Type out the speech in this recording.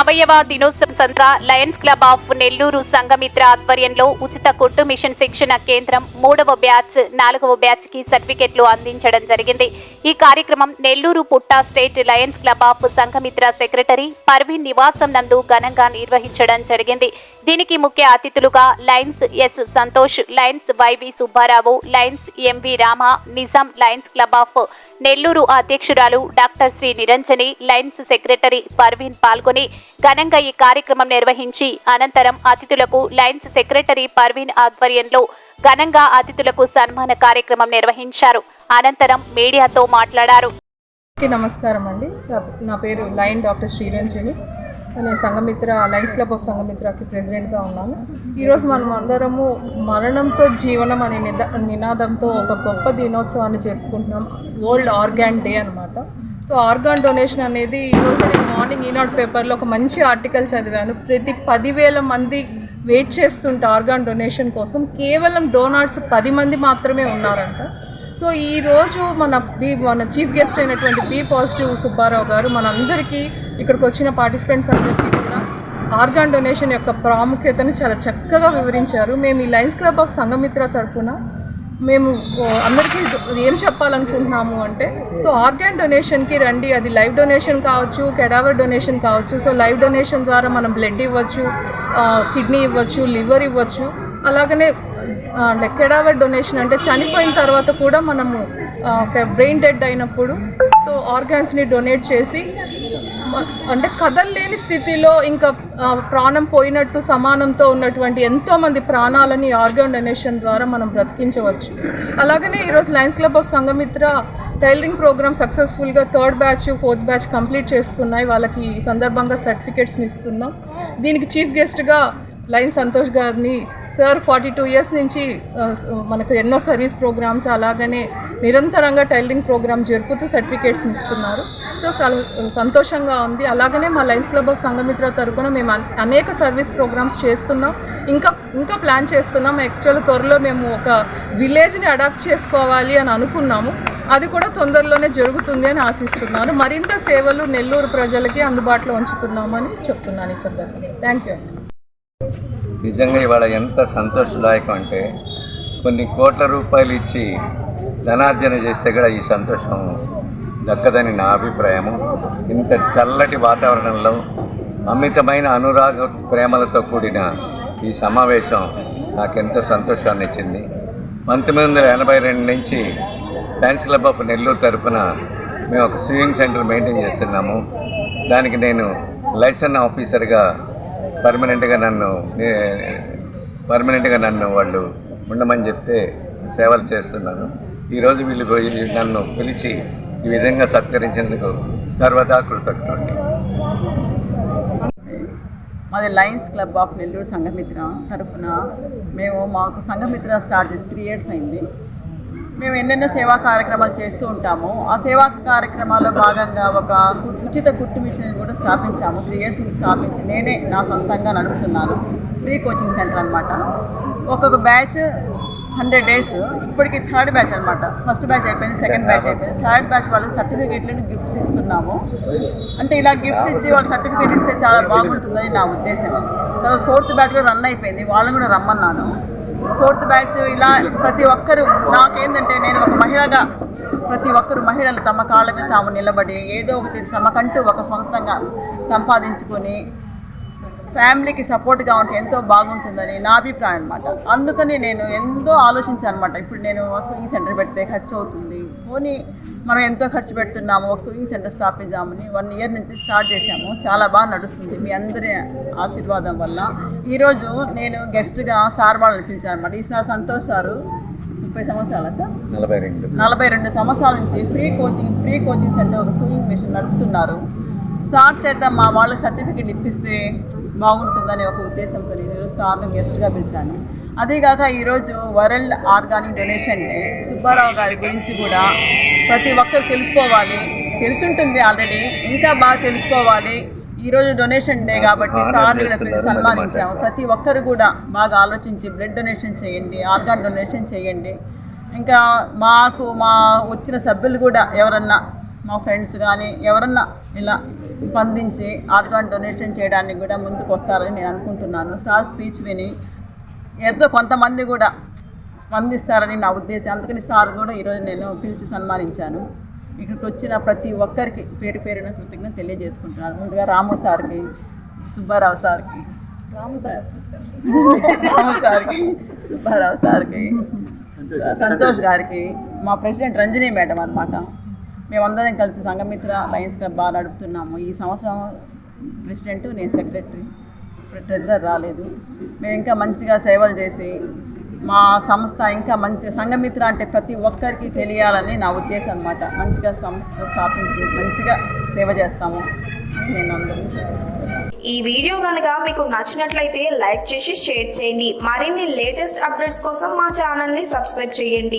అవయవ దినోత్సవం సందర్భంగా Lions club of Nellore Sanghamitra ఆధ్వర్యంలో ఉచిత కుట్టు మిషన్ శిక్షణ కేంద్రం మూడవ బ్యాచ్ నాలుగవ బ్యాచ్కి సర్టిఫికెట్లు అందించడం జరిగింది. ఈ కార్యక్రమం Nellore Putta state Lions club of Sanghamitra secretary Parveen నివాసం నందు ఘనంగా నిర్వహించడం జరిగింది. దీనికి ముఖ్య అతిథులుగా Lions S Santosh Lions YV Subbarao Lions MV Rama Nizam Lions club of Nellore అధ్యక్షురాలు doctor Shri Niranjani Lions secretary Parveen పాల్గొని ఘనంగా ఈ కార్యక్రమం నిర్వహించి అనంతరం అతిథులకు లయన్స్ సెక్రటరీ పర్వీన్ ఆధ్వర్యంలో ఘనంగా అతిథులకు సన్మాన కార్యక్రమం నిర్వహించారు. అనంతరం మీడియాతో మాట్లాడారు. నమస్కారం అండి. నా పేరు లైన్ డాక్టర్ శ్రీరంజని నేను సంఘమిత్ర లయన్స్ క్లబ్ ఆఫ్ సంఘమిత్రకి ప్రెసిడెంట్గా ఉన్నాను. ఈరోజు మనం అందరము మరణంతో జీవనం అనే నిద నినాదంతో ఒక గొప్ప దినోత్సవాన్ని జరుపుకుంటున్నాం. వరల్డ్ ఆర్గాన్ డే అనమాట సో ఆర్గాన్ డొనేషన్ అనేది ఈరోజు నేను మార్నింగ్ ఈనాడు పేపర్లో ఒక మంచి ఆర్టికల్ చదివాను. ప్రతి పదివేల మంది వెయిట్ చేస్తుంటే ఆర్గాన్ డొనేషన్ కోసం కేవలం డోనార్స్ పది మంది మాత్రమే ఉన్నారంట. సో ఈ రోజు మన బి మన చీఫ్ గెస్ట్ అయినటువంటి బి పాజిటివ్ సుబ్బారావు గారు మనందరికీ ఇక్కడికి వచ్చిన పార్టిసిపెంట్స్ అందరికీ కూడా ఆర్గాన్ డొనేషన్ యొక్క ప్రాముఖ్యతను చాలా చక్కగా వివరించారు. మేము ఈ లయన్స్ క్లబ్ ఆఫ్ సంఘమిత్ర తరఫున మేము అందరికీ ఏం చెప్పాలనుకుంటున్నాము అంటే సో ఆర్గాన్ డొనేషన్కి రండి. అది లైవ్ డొనేషన్ కావచ్చు కెడావర్ డొనేషన్ కావచ్చు. సో లైవ్ డొనేషన్ ద్వారా మనం బ్లడ్ ఇవ్వచ్చు కిడ్నీ ఇవ్వచ్చు లివర్ ఇవ్వచ్చు. అలాగనే కెడావర్ డొనేషన్ అంటే చనిపోయిన తర్వాత కూడా మనము బ్రెయిన్ డెడ్ అయినప్పుడు సో ఆర్గాన్స్ని డొనేట్ చేసి అంటే అంటే కదలలేని స్థితిలో ఇంకా ప్రాణం పోయినట్టు సమానంతో ఉన్నటువంటి ఎంతోమంది ప్రాణాలని ఆర్గాన్ డొనేషన్ ద్వారా మనం బ్రతికించవచ్చు. అలాగనే ఈరోజు Lions club of Sanghamitra tailoring program సక్సెస్ఫుల్గా third batch fourth batch complete చేసుకున్నాయి. వాళ్ళకి ఈ సందర్భంగా సర్టిఫికేట్స్ని ఇస్తున్నాం. దీనికి చీఫ్ గెస్ట్గా లైన్ సంతోష్ గారిని సార్ ఫార్టీ టూ ఇయర్స్ నుంచి మనకు ఎన్నో సర్వీస్ ప్రోగ్రామ్స్ అలాగనే నిరంతరంగా టైలరింగ్ ప్రోగ్రామ్ జరుపుతూ సర్టిఫికేట్స్ని ఇస్తున్నారు. సో సంతోషంగా ఉంది. అలాగనే మా లయన్స్ క్లబ్ ఆఫ్ సంఘమిత్ర తరఫున మేము అనేక సర్వీస్ ప్రోగ్రామ్స్ చేస్తున్నాం. ఇంకా ఇంకా ప్లాన్ చేస్తున్నాం. యాక్చువల్ త్వరలో మేము ఒక విలేజ్ని అడాప్ట్ చేసుకోవాలి అని అనుకున్నాము. అది కూడా తొందరలోనే జరుగుతుంది అని ఆశిస్తున్నాను. మరింత సేవలు నెల్లూరు ప్రజలకి అందుబాటులో ఉంచుతున్నామని చెప్తున్నాను ఈ సందర్భంగా. థ్యాంక్ యూ నిజంగా ఇవాళ ఎంత సంతోషదాయకం అంటే కొన్ని కోట్ల రూపాయలు ఇచ్చి ధనార్జన చేస్తే కూడా ఈ సంతోషం దక్కదని నా అభిప్రాయము ఇంత చల్లటి వాతావరణంలో అమితమైన అనురాగ ప్రేమలతో కూడిన ఈ సమావేశం నాకెంతో సంతోషాన్ని ఇచ్చింది. పంతొమ్మిది వందల ఎనభై రెండు నుంచి సైన్స్ క్లబ్ ఆఫ్ నెల్లూరు తరఫున మేము ఒక స్విమ్మింగ్ సెంటర్ మెయింటైన్ చేస్తున్నాము. దానికి నేను లైసెన్స్ ఆఫీసర్గా పర్మనెంట్గా నన్ను పర్మనెంట్గా నన్ను వాళ్ళు ఉండమని చెప్తే సేవలు చేస్తున్నాను. ఈరోజు వీళ్ళు పోయి నన్ను పిలిచి ఈ విధంగా సత్కరించేందుకు సర్వదా కృతజ్ఞుడిని. మాది Lions club of Nellore Sanghamitra తరఫున మేము మాకు సంఘమిత్ర స్టార్ట్ త్రీ ఇయర్స్ అయింది. మేము ఎన్నెన్నో సేవా కార్యక్రమాలు చేస్తూ ఉంటాము. ఆ సేవా కార్యక్రమాల్లో భాగంగా ఒక ఉచిత గుర్తు మిషన్ కూడా స్థాపించాము. త్రీ ఇయర్స్ స్థాపించి నేనే నా సొంతంగా నడుపుతున్నాను. ఫ్రీ కోచింగ్ సెంటర్ అనమాట ఒక్కొక్క బ్యాచ్ హండ్రెడ్ డేస్ ఇప్పటికి థర్డ్ బ్యాచ్ అనమాట ఫస్ట్ బ్యాచ్ అయిపోయింది సెకండ్ బ్యాచ్ అయిపోయింది. థర్డ్ బ్యాచ్ వాళ్ళకి సర్టిఫికేట్లను గిఫ్ట్స్ ఇస్తున్నాము. అంటే ఇలా గిఫ్ట్స్ ఇచ్చి వాళ్ళు సర్టిఫికేట్ ఇస్తే చాలా బాగుంటుందని నా ఉద్దేశం. తర్వాత ఫోర్త్ బ్యాచ్లో రన్ అయిపోయింది. వాళ్ళని కూడా రమ్మన్నాను. ఫోర్త్ బ్యాచ్ ఇలా ప్రతి ఒక్కరు నాకేంటంటే నేను ఒక మహిళగా ప్రతి ఒక్కరు మహిళలు తమ కాళ్ళ మీద తాము నిలబడి ఏదో ఒకటి తమకంటూ ఒక సొంతంగా సంపాదించుకొని ఫ్యామిలీకి సపోర్ట్గా ఉంటే ఎంతో బాగుంటుందని నా అభిప్రాయం అనమాట అందుకని నేను ఎంతో ఆలోచించాను అనమాట ఇప్పుడు నేను స్వింగ్ సెంటర్ పెడితే ఖర్చు అవుతుంది. పోనీ మనం ఎంతో ఖర్చు పెడుతున్నాము ఒక స్వింగ్ సెంటర్ స్థాపిద్దామని వన్ ఇయర్ నుంచి స్టార్ట్ చేశాము. చాలా బాగా నడుస్తుంది మీ అందరి ఆశీర్వాదం వల్ల. ఈరోజు నేను గెస్ట్గా సార్ వాళ్ళని పిలిచాను అనమాట ఈసారి సంతోష్ సారు ముప్పై సంవత్సరాలా సార్? నలభై రెండు. నలభై రెండు సంవత్సరాల నుంచి free coaching free coaching centre ఒక స్విమ్మింగ్ మిషన్ నడుపుతున్నారు. స్టార్ట్ చేద్దాం మా వాళ్ళ సర్టిఫికేట్ ఇప్పిస్తే బాగుంటుందని ఒక ఉద్దేశంతో నేను ఈరోజు సార్ను గెస్ట్గా పిలిచాను. అదేగాక ఈరోజు world organic donation day. Subbarao గారి గురించి కూడా ప్రతి ఒక్కరు తెలుసుకోవాలి. తెలుసుంటుంది ఆల్రెడీ. ఇంకా బాగా తెలుసుకోవాలి. ఈరోజు డొనేషన్ డే కాబట్టి పిలిచి సన్మానించాము. ప్రతి ఒక్కరు కూడా బాగా ఆలోచించి బ్లడ్ డొనేషన్ చేయండి ఆర్గాన్ డొనేషన్ చేయండి. ఇంకా మాకు మా వచ్చిన సభ్యులు కూడా ఎవరన్నా మా ఫ్రెండ్స్ కానీ ఎవరన్నా ఇలా స్పందించి ఆర్గాన్ డొనేషన్ చేయడానికి కూడా ముందుకు వస్తారని నేను అనుకుంటున్నాను. సార్ స్పీచ్ విని ఏదో కొంతమంది కూడా స్పందిస్తారని నా ఉద్దేశం. అందుకని సార్ కూడా ఈరోజు నేను పిలిచి సన్మానించాను. ఇక్కడికి వచ్చిన ప్రతి ఒక్కరికి పేరు పేరున కృతజ్ఞత తెలియజేసుకుంటున్నాను. ముందుగా రాము సార్కి సుబ్బారావు సార్కి. రాము సార్. రాము సార్కి సుబ్బారావు సార్కి సంతోష్ గారికి మా ప్రెసిడెంట్ రంజనీ మేడం అనమాట మేమందరం కలిసి సంఘమిత్ర లయన్స్ క్లబ్ బాగా నడుపుతున్నాము. ఈ సంవత్సరం ప్రెసిడెంట్ నేను సెక్రటరీ. ట్రెజరర్ రాలేదు. మేము ఇంకా మంచిగా సేవలు చేసి మా సంస్థ ఇంకా మంచి సంఘమిత్ర అంటే ప్రతి ఒక్కరికి తెలియాలని నా ఉద్దేశం అనమాట మంచిగా సంస్థ స్థాపించి మంచిగా సేవ చేస్తాము. నేను అందరూ. ఈ వీడియో కనుక మీకు నచ్చినట్లయితే లైక్ చేసి షేర్ చేయండి. మరిన్ని లేటెస్ట్ అప్డేట్స్ కోసం మా ఛానల్ని సబ్స్క్రైబ్ చేయండి.